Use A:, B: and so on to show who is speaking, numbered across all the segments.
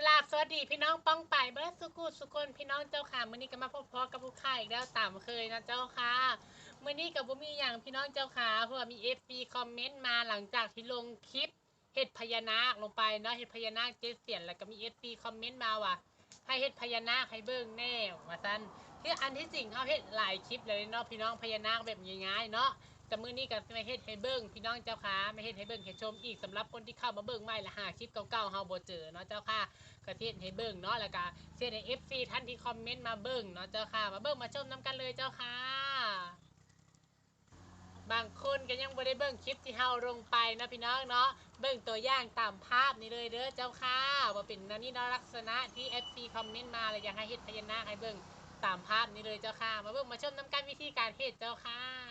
A: กราบสวัสดีพี่น้องป้องไปเบิร์ดสุกุสุคนพี่น้องเจ้าค่ะมื้อนี้ก็มาพบพอกับผู้ค่ายอีกแล้วตามเคยนะเจ้าค่ะมื้อนี้กับบุมีอย่างพี่น้องเจ้าค่ะเพราะว่ามี FB คอมเมนต์มาหลังจากที่ลงคลิปเห็ดพญานาคลงไปเนาะเห็ดพญานาคเจ็ดเสียนแล้วก็มี FB คอมเมนต์มาว่าให้เห็ดพญานาคให้เบิ่งแน่ว่าซั่นที่อันที่จริงเขาเห็ดหลายคลิปเลยเนาะพี่น้องพญานาคแบบง่ายๆเนาะ แต่มื้อนี้ก็ไม่เฮ็ดให้เบิ่งพี่น้องเจ้าค่ะม่เฮ็ดให้เบิ่งให้ชมอีกสำหรับคนที่เข้ามาเบิ่งใหม่ละหาคลิปเก่าๆเฮาบ่เจอเนาะเจ้าค่ะก็เฮ็ดให้เบิ่งเนาะแล้วก็เฮ็ดให้ FC ท่านที่คอมเมนต์มาเบิ่งเนาะเจ้าค่ะ มาเบิ่งมาชมนํกันเลยเจ้าค่ะ บางคนก็ยังบ่ได้เบิ่งคลิปที่เฮาลงไปนะพี่น้องเนาะเบิ่งตัวอย่างตามภาพนี่เลยเด้อเจ้าค่ะว่าเป็นอันนี้เนาะลักษณะที่ FC คอมเมนต์มาแล้วอยากให้เฮ็ดพญานาคให้เบิ่งตามภาพนี้เลยเจ้าค่ะ มาเบิ่งมาชมนํกันวิธีการเฮ็ดเจ้าค่ะ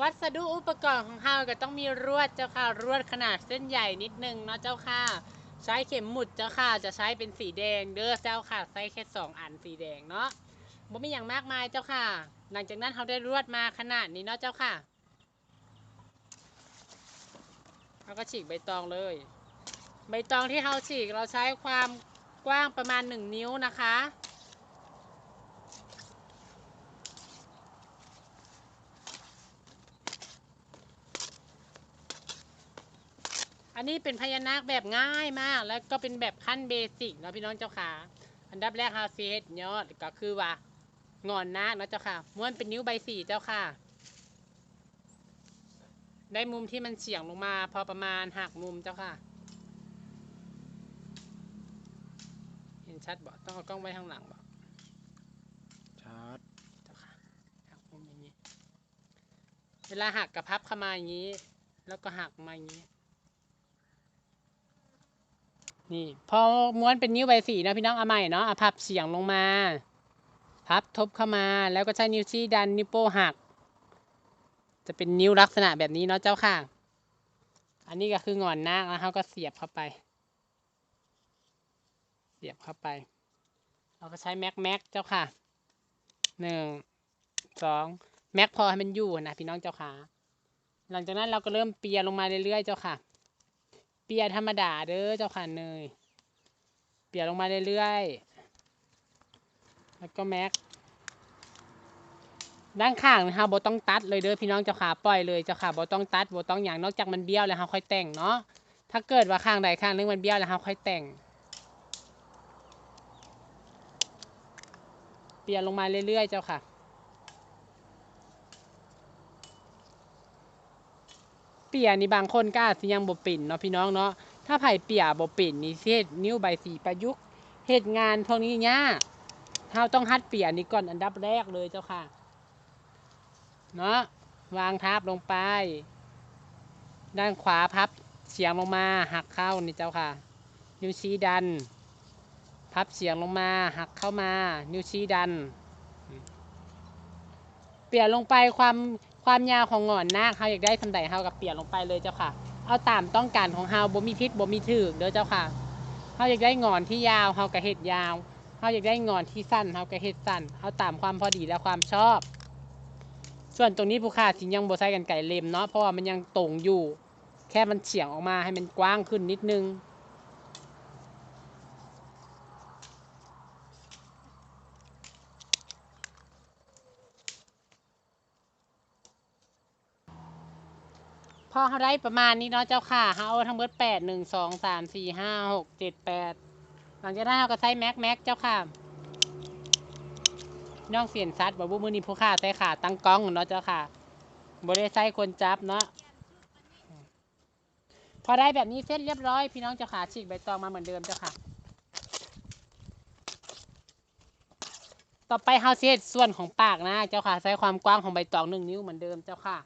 A: วัสดุอุปกรณ์ของเฮาก็ต้องมีรวดเจ้าค่ะ รวดขนาดเส้นใหญ่นิดนึงเนาะเจ้าค่ะ ใช้เข็มหมุดเจ้าค่ะ จะใช้เป็นสีแดงเด้อเจ้าค่ะ ใช้แค่สองอันสีแดงเนาะบ่มีอย่างมากมายเจ้าค่ะ หลังจากนั้นเราได้รวดมาขนาดนี้เนาะเจ้าค่ะเราก็ฉีกใบตองเลย ใบตองที่เราฉีกเราใช้ความกว้างประมาณ1นิ้วนะคะ อันนี้เป็นพญานาคแบบง่ายมาก แล้วก็เป็นแบบขั้นเบสิกเนาะพี่น้องเจ้าค่ะ อันดับแรกฮาเฟสยอดก็คือว่างอนนาคเนาะเจ้าค่ะม้วนเป็นนิ้วใบสี่เจ้าค่ะ ได้มุมที่มันเฉียงลงมา พอประมาณหักมุมเจ้าค่ะ เห็นชัดบ่ต้องเอากล้องไว้ข้างหลังบ่
B: ชัด
A: เจ้าค่ะหักมุมอย่างนี้ เวลาหักกระพับเข้ามาอย่างนี้ แล้วก็หักมาอย่างนี้ นี่พอม้วนเป็นนิ้วใบสีนะพี่น้องเอาใหม่เนาะเอาพับเฉียงลงมา พับทบเข้ามาแล้วก็ใช้นิ้วชี้ดันนิ้วโป้หัก จะเป็นนิ้วลักษณะแบบนี้เนาะเจ้าค่ะ อันนี้ก็คืองอนนาคแล้วเขาก็เสียบเข้าไป เสียบเข้าไป เราก็ใช้แม็กแม็กเจ้าค่ะหนึ่งสองแม็กพอให้มันอยู่นะพี่น้องเจ้าค่ะ หลังจากนั้นเราก็เริ่มเปียลงมาเรื่อยๆเจ้าค่ะ เปียธรรมดาเด้อเจ้าค่ะเนยเปียลงมาเรื่อยๆแล้วก็แม็กด้านข้างนะคะโบต้องตัดเลยเด้อพี่น้องเจ้าค่ะปล่อยเลยเจ้าค่ะโบต้องตัดโบต้องอย่างนอกจากมันเบี้ยวแล้วเราค่อยแต่งเนาะถ้าเกิดว่าข้างใดข้างนึงมันเบี้ยวแล้วเราค่อยแต่ง เปียลงมาเรื่อยๆเจ้าค่ะ เปียนี่บางคนก็อาจสิยังบ่ปิ่นเนาะพี่น้องเนาะถ้าไผ่เปียบ่ปิ่นนี่สิเฮ็ดนิ้วใบสีประยุกต์เฮ็ดงานพวกนี้ยากเราต้องฮัดเปียนี่ก่อนอันดับแรกเลยเจ้าค่ะ เนาะวางทับลงไป ด้านขวาพับเฉียงลงมาหักเข้านี่เจ้าค่ะ นิ้วชี้ดัน พับเฉียงลงมาหักเข้ามา นิ้วชี้ดัน เปลี่ยนลงไปความ ความยาวของหงอนนาคเขาอยากได้สำใดเขากับเปลี่ยนลงไปเลยเจ้าค่ะ เอาตามต้องการของเฮาบ่มีพิษบ่มีถือเด้อเจ้าค่ะเขาอยากได้หงอนที่ยาวเฮาก็เฮ็ดยาวเขาอยากได้หงอนที่สั้นเฮาก็เฮ็ดสั้นเอาตามความพอดีและความชอบ ส่วนตรงนี้ผู้ค่าสิยังบ่ใส่กันไก่เล็มเนาะเพราะว่ามันยังตรงอยู่ แค่มันเฉียงออกมาให้มันกว้างขึ้นนิดนึง อเขาได้ประมาณนี้เนาะเจ้าค่ะเขาเอาทั้งเบิดแปดหนึ่งสองสามสี่ห้าหกเจ็ดแปดหลังจากนั้นเขาก็ใช้แม็กแม็กเจ้าค่ะน้องเสียนซัดบอกว่ามือนี้ผู้ค่าใส่ขาตั้งกล้องเนาะเจ้าค่ะบริใส่คนจับเนาะพอได้แบบนี้เสร็จเรียบร้อยพี่น้องเจ้าค่ะฉีกใบตองมาเหมือนเดิมเจ้าค่ะ ต่อไปเฮาเซตส่วนของปากนะเจ้าค่ะ ใช้ความกว้างของใบตองหนึ่งนิ้วเหมือนเดิมเจ้าค่ะ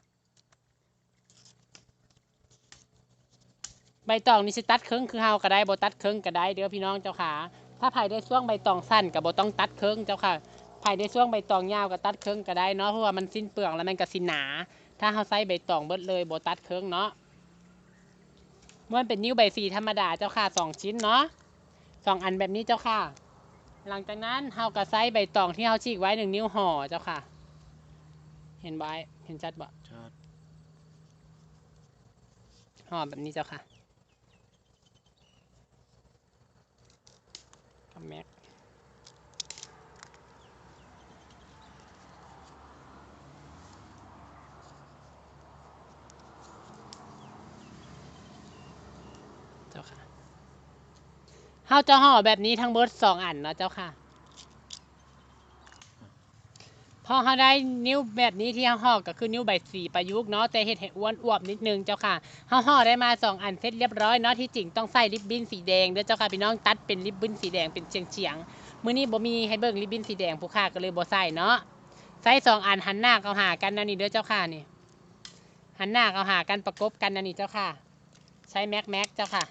A: บตองนี่สิตัดเครึ่งคือเฮาก็ได้บ่ตัดเครึ่งก็ได้เด้อพี่น้องเจ้าค่ะ ถ้าไผได้ช่วงใบตองสั้นก็บ่ต้องตัดเครึ่งเจ้าค่ะไผได้ช่วงใบตองยาวก็ตัดเครึ่งก็ได้เนาะเพราะว่ามันสิ้นเปลืองแล้วมันก็สิหนา ถ้าเฮาใส่ใบตองเบิดเลยบ่ตัดเครึ่งเนาะม้วนเป็นนิ้วใบสีธรรมดาเจ้าค่ะสองชิ้นเนาะสองอันแบบนี้เจ้าค่ะ หลังจากนั้นเฮาก็ใส่ใบตองที่เฮาฉีกไว้หนึ่งนิ้วห่อเจ้าค่ะ เห็นไว้เห็นชัดบ่
B: ชัด
A: ห่อแบบนี้เจ้าค่ะ แม็กเจ้าค่ะเฮาจะห่อแบบนี้ทั้งเบิดสองอันเนาะเจ้าค่ะ พ อเขาได้นิ้วแบบนี้ที่เขาห่อก็คือนิ้วใบสีประยุกต์เนาะแต่เห็ดให้อ้วนอวบนิดนึงเจ้าค่ะเขาห่อได้มาสองอันเสร็จเรียบร้อยเนาะที่จริงต้องใส่ริบบิ้นสีแดงเด้อเจ้าค่ะพี่น้องตัดเป็นริบบิ้นสีแดงเป็นเฉียงเฉียงมื้อนี้บ่มีให้เบิ่งริบบิ้นสีแดงผู้ค่าก็เลยบ่ใส่เนาะใส่สองอันหันหน้าเข้าหากันนะนี่เด้อเจ้าค่ะนี่หันหน้าเข้าหากันประกบกันนะนี่เจ้าค่ะ ใช้แม็กแม็กเจ้าค่ะ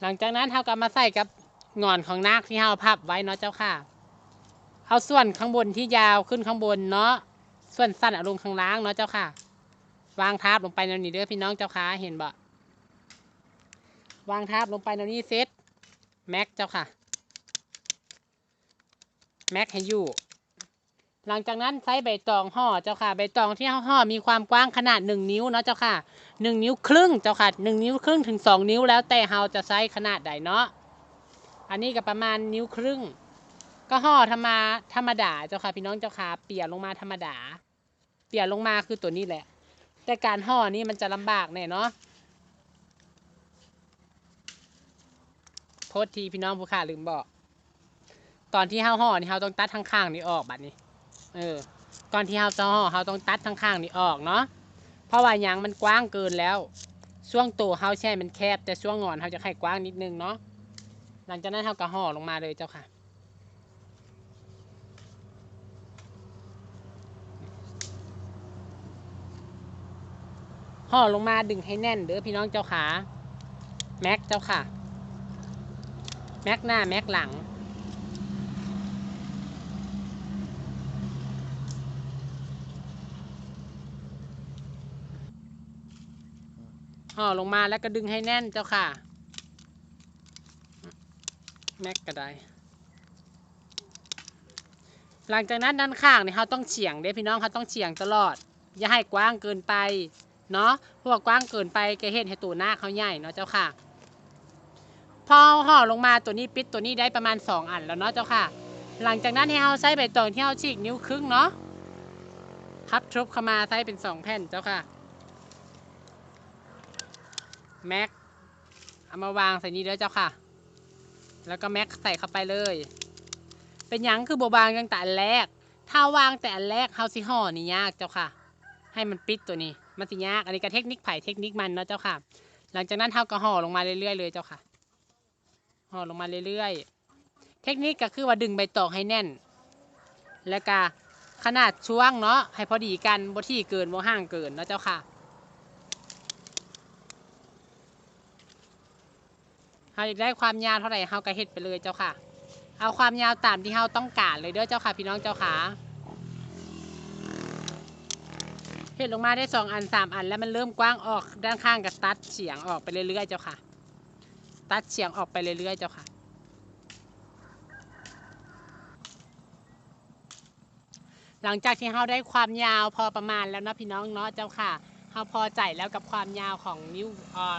A: หลังจากนั้นเราก็มาใส่กับงอนของนาคที่เราพับไว้เนาะเจ้าค่ะ เอาส่วนข้างบนที่ยาวขึ้นข้างบนเนาะ ส่วนสั้นเอาลงข้างล่างเนาะเจ้าค่ะ วางทับลงไปในนี้เด้อพี่น้องเจ้าค่ะ เห็นบ่วางทับลงไปในนี้เซตแม็กเจ้าค่ะ แม็กให้อยู่ หลังจากนั้นใช้ใบตองห่อเจ้าค่ะ ใบตองที่ห่อมีความกว้างขนาดหนึ่งนิ้วเนาะเจ้าค่ะหนึ่งนิ้วครึ่งเจ้าค่ะหนึ่งนิ้วครึ่งถึงสองนิ้วแล้วแต่เราจะใช้ขนาดใดเนาะอันนี้ก็ประมาณนิ้วครึ่ง ก็ห่อธรรมาธรรมดาเจ้าค่ะ พี่น้องเจ้าค่ะ เปี่ยลงมาธรรมดา เปี่ยลงมาคือตัวนี้แหละ แต่การห่อนี่มันจะลำบากแน่เนาะโทษทีพี่น้องผู้ข่าลืมบอก ตอนที่เฮาห่อนี่เฮาต้องตัดทั้งข้างนี่ออกบัดนี้ เออก่อนที่เฮาจะห่อเฮาต้องตัดทั้งข้างนี่ออกเนาะเพราะว่ายางมันกว้างเกินแล้วช่วงตัวเฮาแช่มันแคบแต่ช่วงงอนเฮาจะให้กว้างนิดนึงเนาะหลังจากนั้นเฮาก็ห่อลงมาเลยเจ้าค่ะ ห่อลงมาดึงให้แน่นเด้อพี่น้องเจ้าขาแม็กเจ้าค่ะ แม็กหน้าแม็กหลัง ห่อลงมาแล้วก็ดึงให้แน่นเจ้าค่ะ แม็กก็ได้หลังจากนั้นด้านข้างเนี่ยเขาต้องเฉียงเด้พี่น้องเขาต้องเฉียงตลอด อย่าให้กว้างเกินไปเนาะพว่ากว้างเกินไปแกเห็นให้ตัวหน้าเขาใหญ่เนาะเจ้าค่ะ พอห่อลงมาตัวนี้ปิดตัวนี้ได้ประมาณสองอันแล้วเนาะเจ้าค่ะ หลังจากนั้นให้เราใช้ใบตองที่เราฉีกนิ้วครึ่งเนาะพับทรุบเข้ามาใช้เป็นสองแผ่นเจ้าค่ะ แม็กเอามาวางใส่นี้เด้อเจ้าค่ะ แล้วก็แม็กใส่เข้าไปเลย เป็นยังคือโบบางตั้งแต่อันแรก ถ้าวางแต่อันแรกเฮาสิห่อนี่ยากเจ้าค่ะ ให้มันปิดตัวนี้ มันสิยาก อันนี้ก็เทคนิคไผ่เทคนิคมันเนาะเจ้าค่ะ หลังจากนั้นเฮาก็ห่อลงมาเรื่อยๆเลยเจ้าค่ะ ห่อลงมาเรื่อยๆ เทคนิคก็คือว่าดึงใบตองให้แน่น แล้วก็ขนาดช่วงเนาะให้พอดีกันบ่ที่เกินบ่ห่างเกินเนาะเจ้าค่ะ เฮาอยากได้ความยาวเท่าไหร่เฮาก็เฮ็ดไปเลยเจ้าค่ะ เอาความยาวตามที่เฮาต้องการเลยเด้อเจ้าค่ะ พี่น้องเจ้าค่ะเฮ็ดลงมาได้สองอันสามอันแล้วมันเริ่มกว้างออกด้านข้างก็ตัดเฉียงออกไปเรื่อยๆเจ้าค่ะ ตัดเฉียงออกไปเรื่อยๆเจ้าค่ะ หลังจากที่เฮาได้ความยาวพอประมาณแล้วนะพี่น้องเนาะเจ้าค่ะเฮาพอใจแล้วกับความยาวของนิ้วอ่อ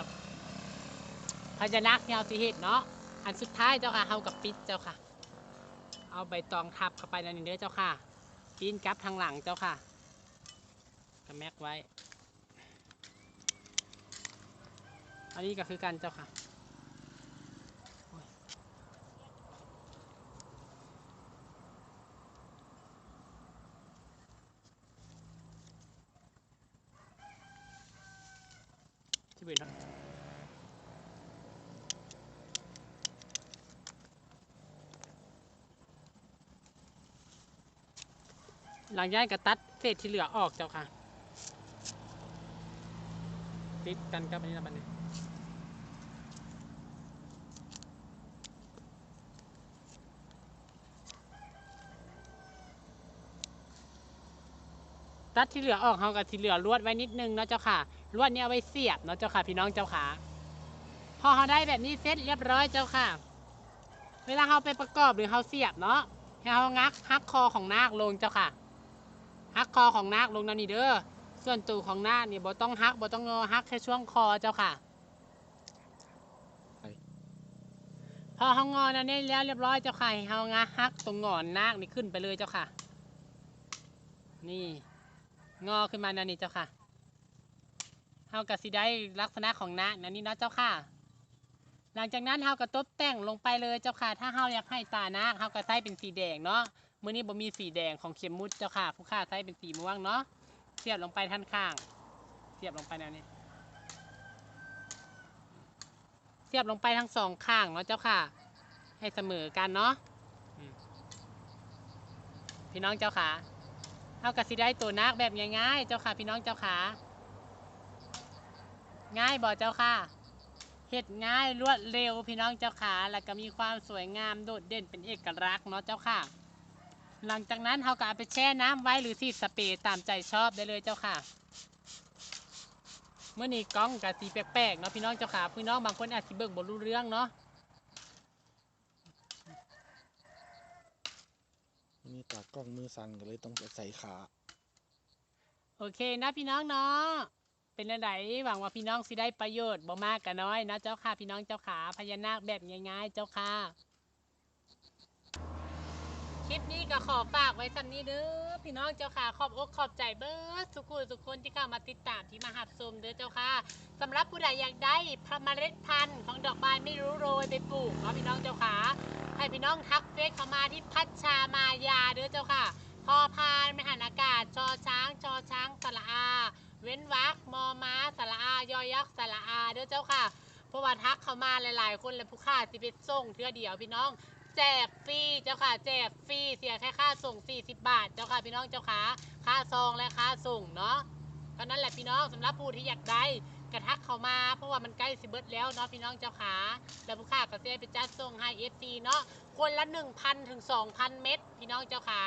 A: พญานาคที่เราสิเฮ็ดเนาะ อันสุดท้ายเจ้าค่ะเฮากับปิดเจ้าค่ะ เอาใบตองทับเข้าไปในนี้เด้อเจ้าค่ะปีนกลับทางหลังเจ้าค่ะกระแมกไว้ อันนี้ก็คือกันเจ้าค่ะที่เป็น หลังย้ายก็ตัดเศษที่เหลือออกเจ้าค่ะ ติดกันกับอันนี้นะบัดนี้ตัดที่เหลือออกเขากับที่เหลือลวดไว้นิดนึงเนาะเจ้าค่ะลวดนี้เอาไว้เสียบเนาะเจ้าค่ะ พี่น้องเจ้าค่ะ พอเขาได้แบบนี้เสร็จเรียบร้อยเจ้าค่ะ เวลาเขาไปประกอบหรือเขาเสียบเนาะให้เขางักฮักคอของนาคลงเจ้าค่ะ ฮักคอของนาคลงนั่นนี่เด้อส่วนตัวของน้านี่บ่ต้องฮักบ่ต้องงอฮักแค่ช่วงคอเจ้าค่ะพอเฮางอนั่นนี่แล้วเรียบร้อยเจ้าค่ะเฮางาฮักตรงงอนนาคนี่ขึ้นไปเลยเจ้าค่ะ นี่งอขึ้นมานั่นนี่เจ้าค่ะเฮาก็สิได้ลักษณะของนาคนั่นนี่นะเจ้าค่ะ หลังจากนั้นเฮาก็ตบแต่งลงไปเลยเจ้าค่ะ ถ้าเฮาอยากให้ตานาคเฮาก็ใส่เป็นสีแดงเนาะ มื้อนี้บ่มีสีแดงของเข็มมุดเจ้าค่ะ ผู้ค่าใส่เป็นสีม่วงเนาะเสียบลงไปท่านข้าง เสียบลงไปแนวนี้ เสียบลงไปทั้งสองข้างเนาะเจ้าค่ะ ให้เสมอกันเนาะพี่น้องเจ้าขาเอากระสิได้ตัวนักแบบง่ายๆเจ้าค่ะ พี่น้องเจ้าขาง่ายบ่เจ้าค่ะเห็ดง่ายรวดเร็วพี่น้องเจ้าขาแล้วก็มีความสวยงามโดดเด่นเป็นเอกลักษณ์เนาะเจ้าค่ะ หลังจากนั้นเขาก็เอาไปแช่น้ำไว้หรือที่สเปรย์ตามใจชอบได้เลยเจ้าค่ะ เมื่อนี้กล้องกับสีแปลกๆเนาะพี่น้องเจ้าขาพี่น้องบางคนอาจจะเบิ่งบ่รู้เรื่องเนาะ
B: วันนี้ตากล้องมือสั่นก็เลยต้องไปใส่ขา
A: โอเคนะพี่น้องเนาะเป็นอะไรหวังว่าพี่น้องสิได้ประโยชน์บ่มากก็น้อยนะเจ้าค่ะพี่น้องเจ้าขาพญานาคแบบง่ายๆเจ้าค่ะ คลิปนี้ก็ขอฝากไว้สันนี้เด้อพี่น้องเจ้าค่ะขอบอกขอบใจเบิร์ดทุกคนทุกคนที่เข้ามาติดตามที่มาหัดชมเด้อเจ้าค่ะสำหรับผู้ใดอยากได้พเมล็ดพันธุ์ของดอกไม้ไม่รู้โรยไปปลูกเนาะพี่น้องเจ้าค่ะให้พี่น้องทักเฟซเข้ามาที่พัชชามายาเด้อเจ้าค่ะพอพานไม่หันอากาศชอช้างชอช้างสระอา เว้นวรรคมอม้าสระอายอยักษ์สระอาเด้อเจ้าค่ะเพราะว่าทักเข้ามาหลาย ๆ คนและผู้ค่าสิไปส่งเทื่อเดียวพี่น้อง แจกฟรีเจ้าค่ะแจกฟรีเสียแค่ค่าส่ง 40 บาท เจ้าค่ะพี่น้องเจ้าค่ะค่าซองและค่าส่งเนาะก็นั่นแหละพี่น้องสำหรับผู้ที่อยากได้ กระทักเขามาเพราะว่ามันใกล้สิเบิดแล้วเนาะพี่น้องเจ้าค่ะแล้วผู้ค่าก็จะได้ไปจัดส่งให้ FC เนาะคนละ 1,000ถึง2,000 เม็ดพี่น้องเจ้าค่ะ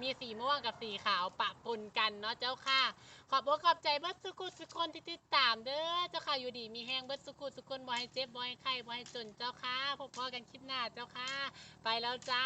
A: มีสีม่วงกับสีขาวปะปนกันเนาะเจ้าค่ะ ขอบอกขอบใจเบิดสุกุสุกคนที่ติดตามเด้อเจ้าค่ะอยู่ดีมีแห้งเบิดสุกุสุกคนบ่ให้เจ็บบ่ให้ไข้บ่ให้จนเจ้าค่ะพบพอกันคลิปหน้าเจ้าค่ะ ไปแล้วจ้า